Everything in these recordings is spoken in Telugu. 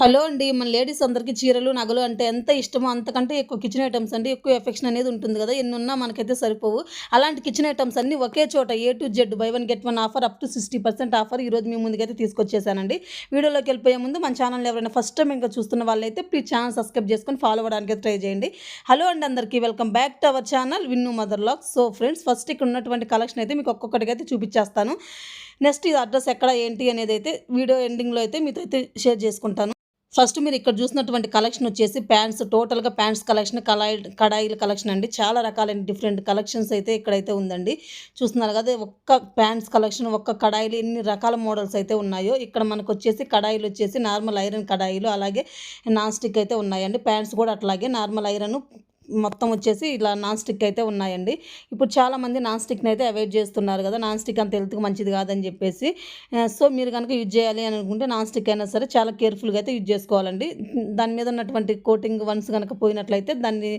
హలో అండి మన లేడీస్ అందరికీ చీరలు నగలు అంటే ఎంత ఇష్టమో అంతకంటే ఎక్కువ కిచెన్ ఐటమ్స్ అండి ఎక్కువ ఎఫెక్షన్ అనేది ఉంటుంది కదా. ఎన్నున్నా మనకైతే సరిపోవు. అలాంటి కిచెన్ ఐటమ్స్ అన్ని ఒకే చోట A to Z buy one get one offer up to sixty percent offer ఈరోజు మీ ముందుకైతే తీసుకొచ్చేసానండి. వీడియోలోకి వెళ్ళిపోయే ముందు మన ఛానల్ ఎవరైనా ఫస్ట్ టైం ఇంకా చూస్తున్న వాళ్ళైతే ప్లీజ్ ఛానల్ సబ్స్క్రైబ్ చేసుకొని ఫాలో అవ్వడానికి ట్రై చేయండి. హలో అండి అందరికీ welcome back to our channel Vinnu mother lock so friends first ఇక్కడ ఉన్నటువంటి కలెక్షన్ అయితే మీకు ఒక్కొక్కటిగా అయితే చూపించేస్తాను. నెక్స్ట్ ఇది అడ్రస్ ఎక్కడ ఏంటి అనేది అయితే వీడియో ఎండింగ్లో అయితే మీతో అయితే షేర్ చేసుకుంటాను. ఫస్ట్ మీరు ఇక్కడ చూసినటువంటి కలెక్షన్ వచ్చేసి ప్యాంట్స్ టోటల్గా ప్యాంట్స్ కలెక్షన్ కళాయి కడాయిల కలెక్షన్ అండి. చాలా రకాలైన డిఫరెంట్ కలెక్షన్స్ అయితే ఇక్కడైతే ఉందండి. చూస్తున్నారు కదా ఒక్క ప్యాంట్స్ కలెక్షన్ ఒక్క కడాయిలు ఎన్ని రకాల మోడల్స్ అయితే ఉన్నాయో ఇక్కడ మనకు వచ్చేసి కడాయిలు వచ్చేసి నార్మల్ ఐరన్ కడాయిలు అలాగే నాన్ స్టిక్ అయితే ఉన్నాయండి. ప్యాంట్స్ కూడా అట్లాగే నార్మల్ ఐరన్ మొత్తం వచ్చేసి ఇలా నాన్ స్టిక్ అయితే ఉన్నాయండి. ఇప్పుడు చాలామంది నాన్ స్టిక్ని అయితే అవాయిడ్ చేస్తున్నారు కదా నాన్ స్టిక్ అంత హెల్త్కి మంచిది కాదని చెప్పేసి. సో మీరు కనుక యూజ్ చేయాలి అని అనుకుంటే నాన్ స్టిక్ అయినా సరే చాలా కేర్ఫుల్గా అయితే యూజ్ చేసుకోవాలండి. దాని మీద ఉన్నటువంటి కోటింగ్ వన్స్ కనుక పోయినట్లయితే దాన్ని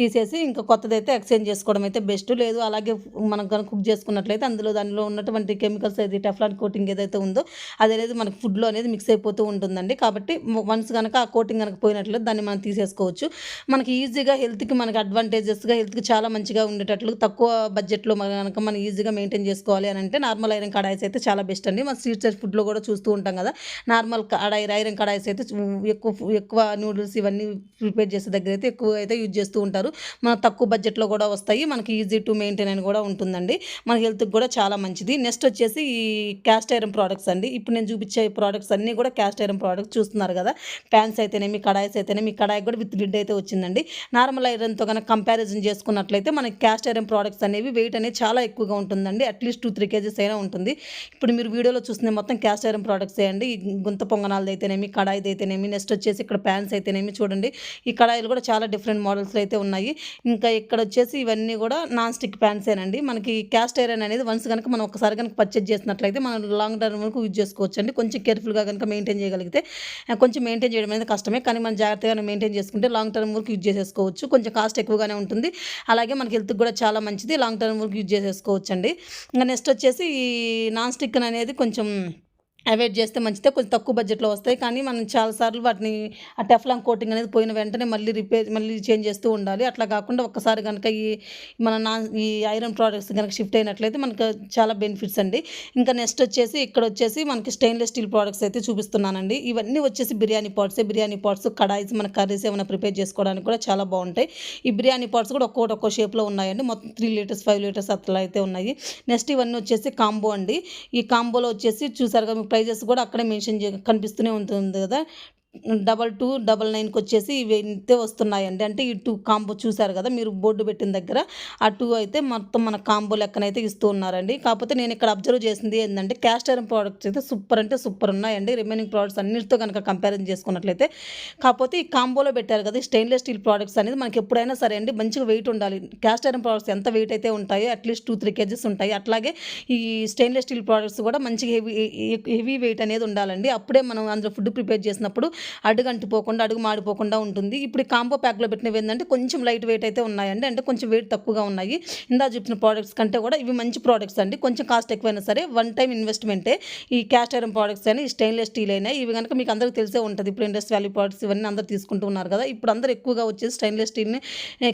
తీసేసి ఇంకా కొత్తది అయితే ఎక్స్చేంజ్ చేసుకోవడం అయితే బెస్ట్ లేదు అలాగే మనం కనుక కుక్ చేసుకున్నట్లయితే అందులో దానిలో ఉన్నటువంటి కెమికల్స్ అయితే టెఫ్లాన్ కోటింగ్ ఏదైతే ఉందో అది అనేది మనకు ఫుడ్లో అనేది మిక్స్ అయిపోతూ ఉంటుందండి. కాబట్టి వన్స్ కనుక ఆ కోటింగ్ కనుక పోయినట్లయితే దాన్ని మనం తీసేసుకోవచ్చు. మనకి ఈజీగా హెల్త్కి మనకి అడ్వాంటేజెస్గా హెల్త్కి చాలా మంచిగా ఉండేటట్లు తక్కువ బడ్జెట్లో కనుక మనం ఈజీగా మెయింటైన్ చేసుకోవాలి అని అంటే నార్మల్ ఐరన్ కడాయిస్ అయితే చాలా బెస్ట్ అండి. మన స్ట్రీట్ సైడ్ ఫుడ్లో కూడా చూస్తూ ఉంటాం కదా నార్మల్ కడాయి ఐరన్ కడాయిస్ అయితే ఎక్కువ ఎక్కువ నూడిల్స్ ఇవన్నీ ప్రిపేర్ చేసే దగ్గర అయితే ఎక్కువ అయితే యూజ్ చేస్తూ ఉంటారు. మన తక్కువ బడ్జెట్లో కూడా వస్తాయి మనకి ఈజీ టు మెయింటైన్ అని కూడా ఉంటుందండి. మన హెల్త్కి కూడా చాలా మంచిది. నెక్స్ట్ వచ్చేసి ఈ క్యాస్ట్ ఐరన్ ప్రోడక్ట్స్ అండి. ఇప్పుడు నేను చూపించే ప్రోడక్ట్స్ అన్నీ కూడా క్యాస్ట్ ఐరన్ ప్రోడక్ట్స్ చూస్తున్నారు కదా. ప్యాన్స్ అయితేనేమి కడాయిస్ అయితేనేమి కడాయి కూడా విత్ లిడ్ అయితే వచ్చిందండి. నార్మల్ ఐరన్ ఐరన్తో కనుక కంపారిజన్ చేసుకున్నట్లయితే మనకి క్యాస్ట్ ఐరన్ ప్రోడక్ట్స్ అనేవి వెయిట్ అనేది చాలా ఎక్కువగా ఉంటుందండి. అట్లీస్ట్ టూ త్రీ కేజెస్ అయినా ఉంటుంది. ఇప్పుడు మీరు వీడియోలో చూస్తున్న మొత్తం క్యాస్ట్ ఐరన్ ప్రోడక్ట్స్ అండి? గుంత పొంగనాలది అయితేనేమి కడాయిది అయితేనేమి నెక్స్ట్ వచ్చేసి ఇక్కడ ప్యాన్స్ అయితేనేమి చూడండి. ఈ కడాయిలు కూడా చాలా డిఫరెంట్ మోడల్స్లో అయితే ఉన్నాయి. ఇంకా ఇక్కడ వచ్చేసి ఇవన్నీ కూడా నాన్ స్టిక్ ప్యాన్సేనండి మనకి క్యాస్ట్ ఐరన్ అనేది వన్స్ కనుక మనం ఒకసారి కనుక పర్చేజ్ చేసినట్లయితే మనం లాంగ్ టర్మ్ వరకు యూజ్ చేసుకోవచ్చు అండి కొంచెం కేర్ఫుల్గా కనుక మెయింటైన్ చేయగలిగితే కొంచెం మెయింటైన్ చేయడం అనేది కష్టమే. కానీ మనం జాగ్రత్తగా మెయింటైన్ చేసుకుంటే లాంగ్ టర్మ్ వరకు యూజ్ చేసేసుకోవచ్చు కొంచెం కాస్ట్ ఎక్కువగానే ఉంటుంది. అలాగే మనకి హెల్త్కి కూడా చాలా మంచిది. లాంగ్ టర్మ్ వరకు యూజ్ చేసేసుకోవచ్చు అండి ఇంకా నెక్స్ట్ వచ్చేసి ఈ నాన్ స్టిక్ అనేది కొంచెం అవాయిడ్ చేస్తే మంచిదే కొంచెం తక్కువ బడ్జెట్లో వస్తాయి. కానీ మనం చాలాసార్లు వాటిని ఆ టెఫ్లాన్ కోటింగ్ అనేది పోయిన వెంటనే మళ్ళీ రిపేర్ మళ్ళీ చేంజ్ చేస్తూ ఉండాలి. అట్లా కాకుండా ఒక్కసారి కనుక ఈ మన నా ఈ ఐరన్ ప్రోడక్ట్స్ కనుక షిఫ్ట్ అయినట్లయితే మనకు చాలా బెనిఫిట్స్ అండి. ఇంకా నెక్స్ట్ వచ్చేసి ఇక్కడ వచ్చేసి మనకి స్టెయిన్లెస్ స్టీల్ ప్రోడక్ట్స్ అయితే చూపిస్తున్నానండి. ఇవన్నీ వచ్చేసి బిర్యానీ పాట్స్ బిర్యానీ పాట్స్ కడాయిస్ మన కర్రీస్ ఏమైనా ప్రిపేర్ చేసుకోవడానికి కూడా చాలా బాగుంటాయి. ఈ బిర్యానీ పాట్స్ కూడా ఒక్కొక్కటి ఒక్కో షేప్లో ఉన్నాయండి. మొత్తం త్రీ లీటర్స్ ఫైవ్ లీటర్స్ అట్లా అయితే ఉన్నాయి. నెక్స్ట్ ఇవన్నీ వచ్చేసి కాంబో అండి. ఈ కాంబోలో వచ్చేసి చూసారుగా మీకు ప్రైజెస్ కూడా అక్కడే మెన్షన్ చే కనిపిస్తూనే ఉంటుంది కదా. డబల్ టూ డబల్ నైన్కి వచ్చేసి ఇవి అయితే వస్తున్నాయండి. అంటే ఈ టూ కాంబో చూసారు కదా మీరు బోర్డు పెట్టిన దగ్గర ఆ టూ అయితే మొత్తం మన కాంబో లెక్కనైతే ఇస్తూ ఉన్నారండి. కాకపోతే నేను ఇక్కడ అబ్జర్వ్ చేసింది ఏంటంటే క్యాస్ట్ ఐరన్ ప్రోడక్ట్స్ అయితే సూపర్ అంటే సూపర్ ఉన్నాయండి. రిమైనింగ్ ప్రోడక్ట్స్ అన్నిటితో కనుక కంపారిజన్ చేసుకున్నట్లయితే కాకపోతే ఈ కాంబోలో పెట్టారు కదా స్టెయిన్లెస్ స్టీల్ ప్రోడక్ట్స్ అనేది మనకి ఎప్పుడైనా సరే అండి మంచిగా వెయిట్ ఉండాలి. క్యాస్ట్ ఐరన్ ప్రోడక్ట్స్ ఎంత వెయిట్ అయితే ఉంటాయో అట్లీస్ట్ టూ త్రీ కేజెస్ ఉంటాయి. అట్లాగే ఈ స్టెయిన్లెస్ స్టీల్ ప్రోడక్ట్స్ కూడా మంచిగా హెవీ హెవీ వెయిట్ అనేది ఉండాలండి. అప్పుడే మనం అందులో ఫుడ్ ప్రిపేర్ చేసినప్పుడు అడుగు అంటిపోకుండా అడుగు మాడిపోకుండా ఉంటుంది. ఇప్పుడు ఈ కాంబో ప్యాక్లో పెట్టినవి ఏంటంటే కొంచెం లైట్ వెయిట్ అయితే ఉన్నాయండి. అంటే కొంచెం వెయిట్ తక్కువగా ఉన్నాయి. ఇందా చెప్పిన ప్రోడక్ట్స్ కంటే కూడా ఇవి మంచి ప్రోడక్ట్స్ అండి. కొంచెం కాస్ట్ ఎక్కువైనా సరే వన్ టైం ఇన్వెస్ట్మెంటే. ఈ క్యాస్ట్ ఐరన్ ప్రోడక్ట్స్ అయినా ఈ స్టెయిన్లెస్ స్టీల్ అయినా ఇవి కనుక మీకు అందరికీ తెలిసే ఉంటుంది. ఇప్పుడు ఇండస్ వ్యాలీ ప్రోడక్ట్స్ ఇవన్నీ అందరూ తీసుకుంటున్నారు కదా. ఇప్పుడు అందరూ ఎక్కువగా వచ్చేసి స్టెయిన్లెస్ స్టీల్ని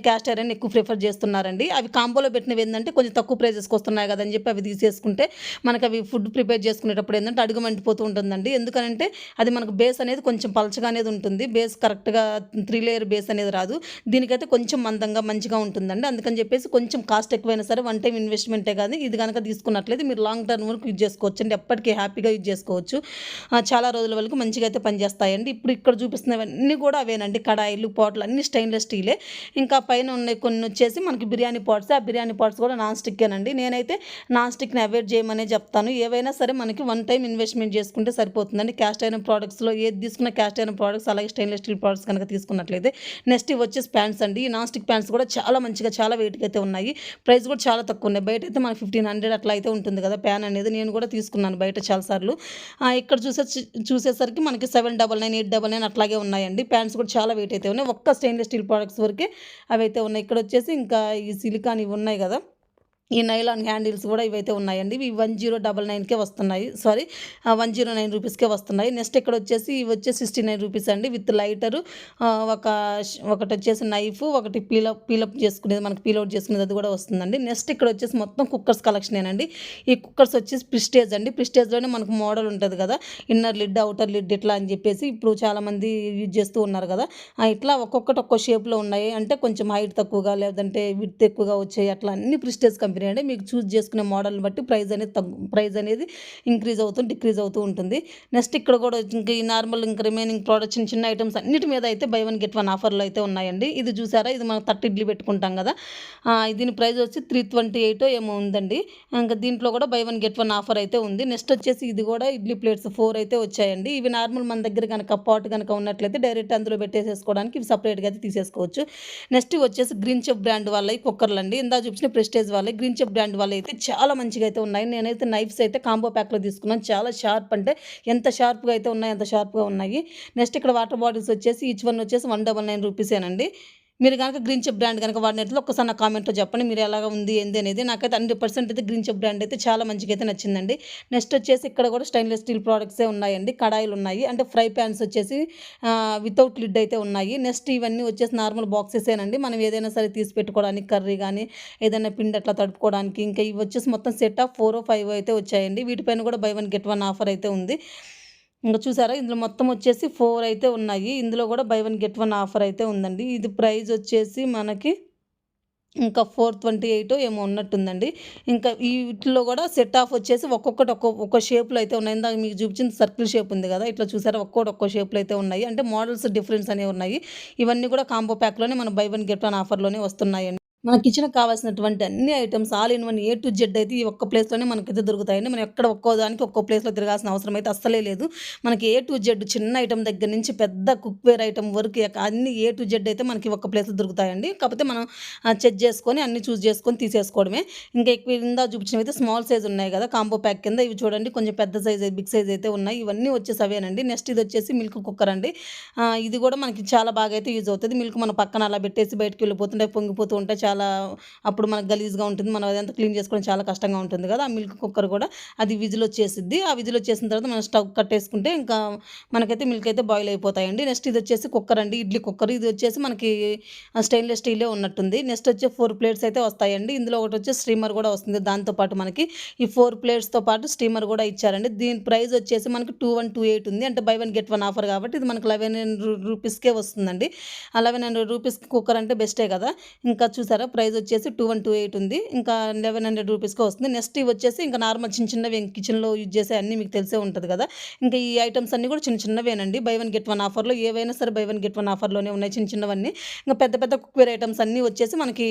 క్యాస్ట్ ఐరన్ ఎక్కువ ప్రిఫర్ చేస్తున్నారండి. అవి కాంబోలో పెట్టినవి ఏంటంటే కొంచెం తక్కువ ప్రైజెస్కి వస్తున్నాయి కదని చెప్పి అవి తీసేసుకుంటే మనకి అవి ఫుడ్ ప్రిపేర్ చేసుకునేటప్పుడు ఏంటంటే అడుగు మండిపోతూ ఉంటుందండి. ఎందుకంటే అది మనకు బేస్ అనేది కొంచెం పలచగా అనేది ఉంటుంది. బేస్ కరెక్ట్గా త్రీ లేయర్ బేస్ అనేది రాదు. దీనికైతే కొంచెం మందంగా మంచిగా ఉంటుందండి. అందుకని చెప్పేసి కొంచెం కాస్ట్ ఎక్కువైనా సరే వన్ టైం ఇన్వెస్ట్మెంటే కానీ ఇది కనుక తీసుకున్నట్లయితే మీరు లాంగ్ టర్మ్ వరకు యూజ్ చేసుకోవచ్చు అండి ఎప్పటికీ హ్యాపీగా యూజ్ చేసుకోవచ్చు. చాలా రోజుల వరకు మంచిగా అయితే పనిచేస్తాయండి. ఇప్పుడు ఇక్కడ చూపిస్తున్నవన్నీ కూడా అవేనండి. కడాయిలు పాట్లు అన్ని స్టెయిన్లెస్ స్టీలే. ఇంకా పైన ఉన్నాయి కొన్ని వచ్చేసి మనకి బిర్యానీ పాట్స్. ఆ బిర్యానీ పాట్స్ కూడా నాన్ స్టిక్కేనండి. నేనైతే నాన్ స్టిక్ని అవాయిడ్ చేయమనే చెప్తాను. ఏవైనా సరే మనకి వన్ టైం ఇన్వెస్ట్మెంట్ చేసుకుంటే సరిపోతుందండి. క్యాస్ట్ అయిన ప్రోడక్ట్స్లో ఏది తీసుకున్న క్యాస్ట్ అయిన ప్రోడక్ట్స్ అలాగే స్టెయిన్లెస్ స్టీల్ ప్రోడక్ట్స్ కనుక తీసుకున్నట్లయితే నెక్స్ట్ ఇవి వచ్చేసి ప్యాంట్స్ అండి. ఈ నాన్ స్టిక్ ప్యాంట్స్ కూడా చాలా మంచిగా చాలా వెయిట్గా అయితే ఉన్నాయి. ప్రైస్ కూడా చాలా తక్కువ ఉన్నాయి. బయట అయితే మనకి ఫిఫ్టీన్ హండ్రెడ్ అట్లా అయితే ఉంటుంది కదా ప్యాన్ అనేది. నేను కూడా తీసుకున్నాను బయట చాలాసార్లు ఇక్కడ చూసే చూసేసరికి మనకి seven double nine eight double nine అట్లాగే ఉన్నాయండి. ప్యాంట్స్ కూడా చాలా వెయిట్ అయితే ఉన్నాయి. ఒక్క స్టెయిన్లెస్ స్టీల్ ప్రోడక్ట్స్ వరకే అవి అయితే ఉన్నాయి. ఇక్కడ వచ్చేసి ఇంకా ఈ సిలికాన్ ఇవి ఉన్నాయి కదా. ఈ నైలాన్ హ్యాండిల్స్ కూడా ఇవైతే ఉన్నాయండి. ఇవి వన్ జీరో డబల్ నైన్కే వస్తున్నాయి. సారీ వన్ జీరో నైన్ రూపీస్కే వస్తున్నాయి. నెక్స్ట్ ఇక్కడ వచ్చేసి ఇవి వచ్చేసి సిక్స్టీ నైన్ రూపీస్ అండి. విత్ లైటరు ఒక ఒకటి వచ్చేసి నైఫ్ ఒకటి పీలప్ పీలప్ చేసుకునేది మనకి పీలౌట్ చేసుకునేది అది కూడా వస్తుందండి. నెక్స్ట్ ఇక్కడ వచ్చేసి మొత్తం కుక్కర్స్ కలెక్షనేనండి. ఈ కుక్కర్స్ వచ్చేసి ప్రిస్టేజ్ అండి. ప్రిస్టేజ్లోనే మనకు మోడల్ ఉంటుంది కదా. ఇన్నర్ లిడ్ అవుటర్ లిడ్ ఇట్లా అని చెప్పేసి ఇప్పుడు చాలామంది యూజ్ చేస్తూ ఉన్నారు కదా. ఇట్లా ఒక్కొక్కటి ఒక్కో షేప్లో ఉన్నాయి. అంటే కొంచెం హైట్ తక్కువగా లేదంటే విత్ ఎక్కువగా వచ్చాయి. అట్లా అన్ని ప్రిస్టేజ్ కంపెనీ అంటే మీకు చూస్ చేసుకునే మోడల్ని బట్టి ప్రైస్ అనేది తగ్గు ప్రైస్ అనేది ఇంక్రీజ్ అవుతూ డిక్రీజ్ అవుతూ ఉంటుంది. నెక్స్ట్ ఇక్కడ కూడా ఇంకా ఈ నార్మల్ ఇంకా రిమైనింగ్ ప్రోడక్ట్ చిన్న చిన్న ఐటమ్స్ అన్నిటి మీద అయితే బై వన్ గెట్ వన్ ఆఫర్లు అయితే ఉన్నాయండి. ఇది చూసారా? ఇది మనం థర్టీ ఇడ్లీ పెట్టుకుంటాం కదా. దీని ప్రైస్ వచ్చి త్రీ ట్వంటీ ఎయిట్ ఏమో ఉందండి. ఇంకా దీంట్లో కూడా buy one get one offer అయితే ఉంది. నెక్స్ట్ వచ్చేసి ఇది కూడా ఇడ్లీ ప్లేట్స్ ఫోర్ అయితే వచ్చాయండి. ఇవి నార్మల్ మన దగ్గర కనుక పాట్ కనుక ఉన్నట్లయితే డైరెక్ట్ అందులో పెట్టేసేసుకోవడానికి ఇవి సపరేట్గా అయితే తీసేసుకోవచ్చు. నెక్స్ట్ వచ్చేసి గ్రీన్ చెఫ్ బ్రాండ్ వాళ్ళ కుక్కర్లు అండి ఇందా చూపించిన ప్రెస్టేజ్ వాళ్ళ గ్రీన్ చెప్ బ్రాండ్ వాళ్ళు అయితే చాలా మంచిగా అయితే ఉన్నాయి. నేనైతే నైఫ్స్ అయితే కాంబో ప్యాక్లో తీసుకున్నాను. చాలా షార్ప్ అంటే ఎంత షార్ప్గా అయితే ఉన్నాయి అంత షార్ప్గా ఉన్నాయి. నెక్స్ట్ ఇక్కడ వాటర్ బాటిల్స్ వచ్చేసి ఈచ్ వన్ వచ్చేసి వన్ డబల్ నైన్ రూపీసేనండి. మీరు కనుక గ్రీన్ చెప్ బ్రాండ్ కనుక వాడినట్లు ఒక్కసారి నా కామెంట్లో చెప్పండి. మీరు ఎలాగ ఉంది ఏంది అనేది. నాకైతే హండ్రెడ్ పర్సెంట్ అయితే గ్రీన్ చెప్ బ్రాండ్ అయితే చాలా మంచిగా అయితే నచ్చిందండి. నెక్స్ట్ వచ్చేసి ఇక్కడ కూడా స్టెయిన్లెస్ స్టీల్ ప్రోడక్ట్సే ఉన్నాయండి. కడాయిలు ఉన్నాయి. అంటే ఫ్రై ప్యాన్స్ వచ్చేసి వితౌట్ లిడ్ అయితే ఉన్నాయి. నెక్స్ట్ ఇవన్నీ వచ్చేసి నార్మల్ బాక్సెసేనండి మనం ఏదైనా సరే తీసి పెట్టుకోవడానికి కర్రీ కానీ ఏదైనా పిండి అట్లా తడుపుకోవడానికి ఇంకా ఇవి వచ్చేసి మొత్తం సెట్ ఆఫ్ ఫోర్ ఫైవ్ అయితే వచ్చాయండి. వీటిపైన కూడా buy one get one offer అయితే ఉంది. ఇంకా చూసారా? ఇందులో మొత్తం వచ్చేసి ఫోర్ అయితే ఉన్నాయి. ఇందులో కూడా buy one get one offer అయితే ఉందండి. ఇది ప్రైస్ వచ్చేసి మనకి ఇంకా ఫోర్ ట్వంటీ ఎయిట్ ఏమో ఉన్నట్టుందండి. ఇంకా ఈ వీటిలో కూడా సెట్ ఆఫ్ వచ్చేసి ఒక్కొక్కటి ఒక్కొక్క ఒక్క షేప్లో అయితే ఉన్నాయి. ఇందాక మీకు చూపించిన సర్కిల్ షేప్ ఉంది కదా? ఇట్లా చూసారా? ఒక్కొక్కటి ఒక్కో షేప్లో అయితే ఉన్నాయి. అంటే మోడల్స్ డిఫరెన్స్ అనేవి ఉన్నాయి. ఇవన్నీ కూడా కాంబో ప్యాక్లోనే మన బై వన్ గెట్ వన్ ఆఫర్లోనే వస్తున్నాయండి. మన కిచెన్కి కావాల్సినటువంటి అన్ని items all in one A to Z అయితే ఈ ఒక్క ప్లేస్లోనే మనకైతే దొరుకుతాయండి. మనం ఎక్కడ ఒక్కో దానికి ఒక్కో ప్లేస్లో తిరగాల్సిన అవసరం అయితే అస్సలే లేదు. మనకి ఏ టు జెడ్ చిన్న ఐటమ్ దగ్గర నుంచి పెద్ద కుక్వేర్ ఐటమ్ వరకు అన్ని ఏ టు జెడ్ అయితే మనకి ఒక్క ప్లేస్లో దొరుకుతాయండి. కాకపోతే మనం చెక్ చేసుకొని అన్ని చూస్ చేసుకొని తీసేసుకోవడమే. ఇంకా ఎక్కువ ఇందా చూపించినవి అయితే స్మాల్ సైజ్ ఉన్నాయి కదా కాంబో ప్యాక్ కింద. ఇవి చూడండి కొంచెం పెద్ద సైజ్ బిగ్ సైజ్ అయితే ఉన్నాయి. ఇవన్నీ వచ్చేసి అవేనండి నెక్స్ట్ ఇది వచ్చేసి మిల్క్ కుక్కర్ అండి. ఇది కూడా మనకి చాలా బాగా అయితే యూజ్ అవుతుంది. మిల్క్ మన పక్కన అలా పెట్టేసి బయటకు వెళ్ళిపోతుంటే పొంగిపోతూ ఉంటాయి చాలా అప్పుడు మనకు గలీజ్గా ఉంటుంది. మనం అదంతా క్లీన్ చేసుకోవడం చాలా కష్టంగా ఉంటుంది కదా. ఆ మిల్క్ కుక్కర్ కూడా అది విజిల్ వచ్చేసిద్ది. ఆ విజిల్ వచ్చేసిన తర్వాత మనం స్టవ్ కట్టేసుకుంటే ఇంకా మనకైతే మిల్క్ అయితే బాయిల్ అయిపోతాయండి. నెక్స్ట్ ఇది వచ్చేసి కుక్కర్ అండి. ఇడ్లీ కుక్కర్. ఇది వచ్చేసి మనకి స్టెయిన్లెస్ స్టీలే ఉన్నట్టుంది. నెక్స్ట్ వచ్చే ఫోర్ ప్లేట్స్ అయితే వస్తాయండి. ఇందులో ఒకటి వచ్చి స్టీమర్ కూడా వస్తుంది. దాంతోపాటు మనకి ఈ ఫోర్ ప్లేట్స్తో పాటు స్టీమర్ కూడా ఇచ్చారండి. దీని ప్రైస్ వచ్చేసి మనకి టూ వన్ టూ ఎయిట్ ఉంది. అంటే buy one get one offer కాబట్టి ఇది మనకి లెవెన్ హండ్రెడ్ రూపీస్కే వస్తుందండి. ఆ లెవెన్ హండ్రెడ్ రూపీస్కి కుక్కర్ అంటే బెస్టే కదా. ఇంకా చూసారా? ప్రైస్ వచ్చేసి టూ వన్ టూ ఎయిట్ ఉంది. ఇంకా లెవెన్ హండ్రెడ్ రూపీస్కి వస్తుంది. నెక్స్ట్ ఇవి వచ్చేసి ఇంకా నార్మల్ చిన్న చిన్నవి కిచెన్లో యూజ్ చేసే అన్నీ మీకు తెలిసే ఉంటుంది కదా? ఇంకా ఈ ఐటమ్స్ అన్నీ కూడా చిన్న చిన్నవేనండి. బై వన్ గెట్ వన్ ఆఫర్లో ఏవైనా సరే బై వన్ గెట్ వన్ ఆఫర్లోనే ఉన్నాయి చిన్న చిన్నవన్నీ. ఇంకా పెద్ద పెద్ద కుక్వేర్ ఐటమ్స్ అన్నీ వచ్చేసి మనకి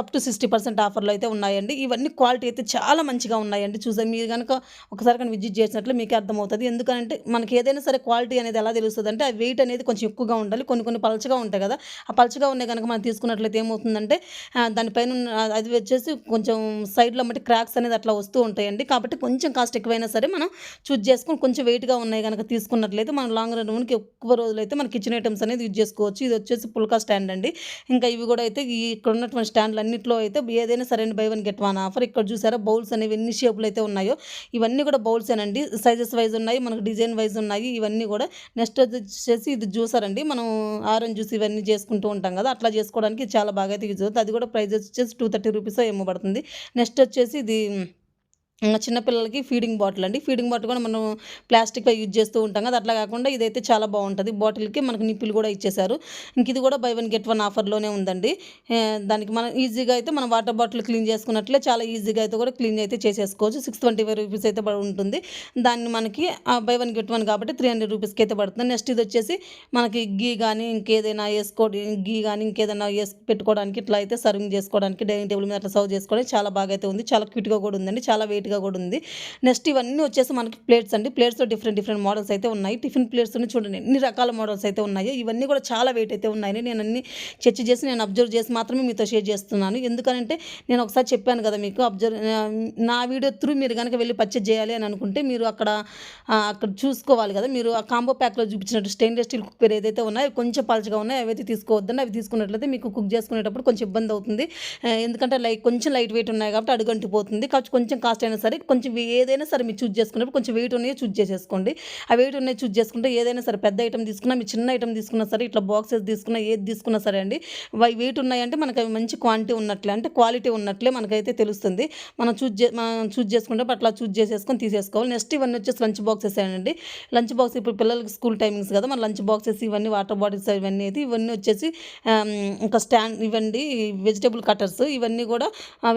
అప్ టు సిక్స్టీ పర్సెంట్ ఆఫర్లో అయితే ఉన్నాయండి. ఇవన్నీ క్వాలిటీ అయితే చాలా మంచిగా ఉన్నాయండి. చూసారు మీరు కనుక ఒకసారి కానీ విజిట్ చేసినట్లు మీకే అర్థమవుతుంది. ఎందుకంటే మనకి ఏదైనా సరే క్వాలిటీ అనేది ఎలా తెలుస్తుంది అంటే ఆ వెయిట్ అనేది కొంచెం ఎక్కువగా ఉండాలి. కొన్ని కొన్ని పలచగా ఉంటాయి కదా? ఆ పలచగా ఉన్నాయి కనుక మనం తీసుకున్న తీసుకున్నట్లయితే ఏమవుతుందంటే దానిపైన ఉన్న- అది వచ్చేసి కొంచెం సైడ్లో మట్టి క్రాక్స్ అనేది అట్లా వస్తూ ఉంటాయండి. కాబట్టి కొంచెం కాస్ట్ ఎక్కువైనా సరే మనం చూజ్ చేసుకొని కొంచెం వెయిట్గా ఉన్నాయి కనుక తీసుకున్నట్లయితే మనం లాంగ్ రన్కి ఎక్కువ రోజులైతే మన కిచెన్ ఐటమ్స్ అనేది యూజ్ చేసుకోవచ్చు. ఇది వచ్చేసి పుల్కా స్టాండ్ అండి. ఇంకా ఇవి కూడా అయితే ఈ ఇక్కడ ఉన్నటువంటి స్టాండ్లు అన్నింటిలో అయితే ఏదైనా సరే buy one get one offer ఇక్కడ చూసారా బౌల్స్ అనేవి ఎన్ని షేపులు అయితే ఉన్నాయో ఇవన్నీ కూడా బౌల్స్ ఏనండి. సైజెస్ వైజ్ ఉన్నాయి మనకు డిజైన్ వైజ్ ఉన్నాయి ఇవన్నీ కూడా. నెక్స్ట్ వచ్చేసి ఇది జ్యూసర్ అండి మనం ఆరెంజ్ జ్యూస్ ఇవన్నీ చేసుకుంటూ ఉంటాం కదా అట్లా చేసుకోవడానికి చాలా బాగా అయితే యూజ్ అవుతుంది అది కూడా ప్రైస్ వచ్చేసి టూ థర్టీ రూపీస్ ఏమో పడుతుంది. నెక్స్ట్ వచ్చేసి ఇది చిన్నపిల్లలకి ఫీడింగ్ బాటిల్ అండి. ఫీడింగ్ బాటిల్ కూడా మనం ప్లాస్టిక్ యూజ్ చేస్తూ ఉంటాం కదా అట్లా కాకుండా ఇదైతే చాలా బాగుంటుంది. బాటిల్కి మనకి నిప్పులు కూడా ఇచ్చేసారు ఇంక ఇది కూడా బై వన్ గెట్ వన్ ఆఫర్లోనే ఉందండి. దానికి మనం ఈజీగా అయితే మనం వాటర్ బాటిల్ క్లీన్ చేసుకున్నట్లే చాలా ఈజీగా అయితే కూడా క్లీన్ అయితే చేసేసుకోవచ్చు. సిక్స్ ట్వంటీ ఫైవ్ రూపీస్ అయితే ఉంటుంది. దాన్ని మనకి బై వన్ గెట్ వన్ కాబట్టి త్రీ హండ్రెడ్ రూపీస్కి అయితే పడుతుంది. నెక్స్ట్ ఇది వచ్చేసి మనకి గీ కానీ ఇంకేదైనా వేసుకో గీ కానీ ఇంకేదైనా వేసి పెట్టుకోవడానికి ఇట్లా అయితే సర్వింగ్ చేసుకోవడానికి డైనింగ్ టేబుల్ మీద అట్లా సర్వ్ చేసుకోవడానికి చాలా బాగా అయితే ఉంది. చాలా క్యూట్గా కూడా ఉందండి. చాలా వెయిట్గా వెరైటీగా కూడా ఉంది. నెక్స్ట్ ఇవన్నీ వచ్చేసి మనకి ప్లేట్స్ అండి. ప్లేట్స్లో డిఫరెంట్ డిఫరెంట్ మోడల్స్ అయితే ఉన్నాయి. టిఫిన్ ప్లేట్స్ చూడండి. ఎన్ని రకాల మోడల్స్ అయితే ఉన్నాయి ఇవన్నీ కూడా చాలా వెయిట్ అయితే ఉన్నాయి నేను అన్ని చర్చ చేసి నేను అబ్జర్వ్ చేసి మాత్రమే మీతో షేర్ చేస్తున్నాను. ఎందుకంటే నేను ఒకసారి చెప్పాను కదా మీకు అబ్జర్వ్ నా వీడియో త్రూ మీరు కనుక వెళ్ళి పర్చేజ్ చేయాలి అని అనుకుంటే మీరు అక్కడ అక్కడ చూసుకోవాలి కదా. మీరు ఆ కాంబో ప్యాక్లో చూపించినట్టు స్టెయిన్లెస్ స్టీల్ కుక్కర్ ఏదైతే ఉన్నాయో కొంచెం పలచగా ఉన్నాయి అవైతే తీసుకోవద్దని అవి తీసుకున్నట్లయితే మీకు కుక్ చేసుకునేటప్పుడు కొంచెం ఇబ్బంది అవుతుంది. ఎందుకంటే లైక్ కొంచెం లైట్ వెయిట్ ఉన్నాయి కాబట్టి అడుగంటిపోతుంది. కాబట్టి కొంచెం కాస్ట్ అయినా సరే కొంచెం ఏదైనా సరే మీరు చూజ్ చేసుకున్నప్పుడు కొంచెం వెయిట్ ఉన్నాయి చూస్ చేసేసుకోండి. ఆ వెయిట్ ఉన్నాయి చూజ్ చేసుకుంటే ఏదైనా సరే పెద్ద ఐటమ్ తీసుకున్నా మీరు చిన్న ఐటమ్ తీసుకున్నా సరే ఇట్లా బాక్సెస్ తీసుకున్నా ఏది తీసుకున్నా సరే అండి వై- వెయిట్ ఉన్నాయంటే మనకి అవి మంచి క్వాంటిటీ ఉన్నట్లే అంటే క్వాలిటీ ఉన్నట్లే మనకైతే తెలుస్తుంది. మనం చూస్ చే మనం చూజ్ చేసుకుంటే అట్లా చూస్ చేసేసుకొని తీసేసుకోవాలి. నెక్స్ట్ ఇవన్నీ వచ్చేసి లంచ్ బాక్సెస్ అండి. లంచ్ బాక్స్ ఇప్పుడు పిల్లలకి స్కూల్ టైమింగ్స్ కదా మన లంచ్ బాక్సెస్ ఇవన్నీ వాటర్ బాటిల్స్ ఇవన్నీ అయితే ఇవన్నీ వచ్చేసి ఒక ఇంకా స్టాండ్ ఇవ్వండి వెజిటేబుల్ కట్టర్స్ ఇవన్నీ కూడా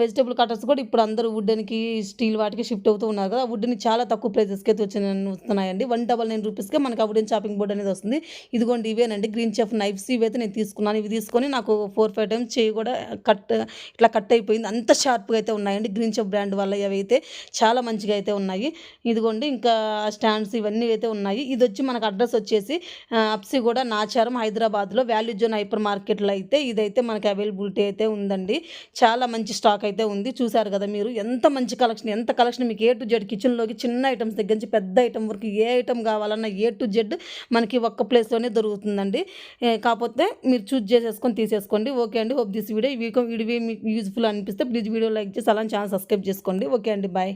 వెజిటేబుల్ కట్టర్స్ కూడా ఇప్పుడు అందరూ వుడ్డెన్కి స్టీల్ వాటికి షిఫ్ట్ అవుతూ ఉన్నారు కదా వుడ్ని చాలా తక్కువ ప్రైజెస్కి అయితే వచ్చి వస్తున్నాయండి. వన్ డబల్ నైన్ రూపీస్కే మనకి ఆ వుడెన్ చాపింగ్ బోర్డ్ అనేది వస్తుంది. ఇదిగోండి ఇవేనండి గ్రీన్ చెఫ్ నైఫ్స్ ఇవైతే నేను తీసుకున్నాను. ఇవి తీసుకొని నాకు ఫోర్ ఫైవ్ టైమ్స్ చేయి కూడా కట్ ఇట్లా కట్ అయిపోయింది. అంత షార్ప్గా అయితే ఉన్నాయండి గ్రీన్ చెఫ్ బ్రాండ్ వల్ల అవి అయితే చాలా మంచిగా అయితే ఉన్నాయి. ఇదిగోండి ఇంకా స్టాండ్స్ ఇవన్నీ అయితే ఉన్నాయి. ఇది వచ్చి మనకు అడ్రస్ వచ్చేసి అప్సి కూడా నాచారం హైదరాబాద్లో వాల్యూ జోన్ హైపర్ మార్కెట్లో అయితే ఇదైతే మనకి అవైలబిలిటీ అయితే ఉందండి. చాలా మంచి స్టాక్ అయితే ఉంది. చూసారు కదా మీరు ఎంత మంచి కలెక్షన్ ఎంత కలెక్షన్ మీకు ఏ టు జెడ్ కిచెన్లోకి చిన్న ఐటమ్స్ దగ్గర నుంచి పెద్ద ఐటమ్ వరకు ఏ ఐటమ్ కావాలన్నా ఏ టు జెడ్ మనకి ఒక్క ప్లేస్లోనే దొరుకుతుందండి. కాకపోతే మీరు చూజ్ చేసేసుకొని తీసేసుకోండి. ఓకే అండి. హోప్ దిస్ వీడియో ఈ వీడియో మీకు యూజ్ఫుల్ అనిపిస్తే ప్లీజ్ వీడియో లైక్ చేసి అలా ఛానల్ సబ్స్క్రైబ్ చేసుకోండి. ఓకే అండి. బాయ్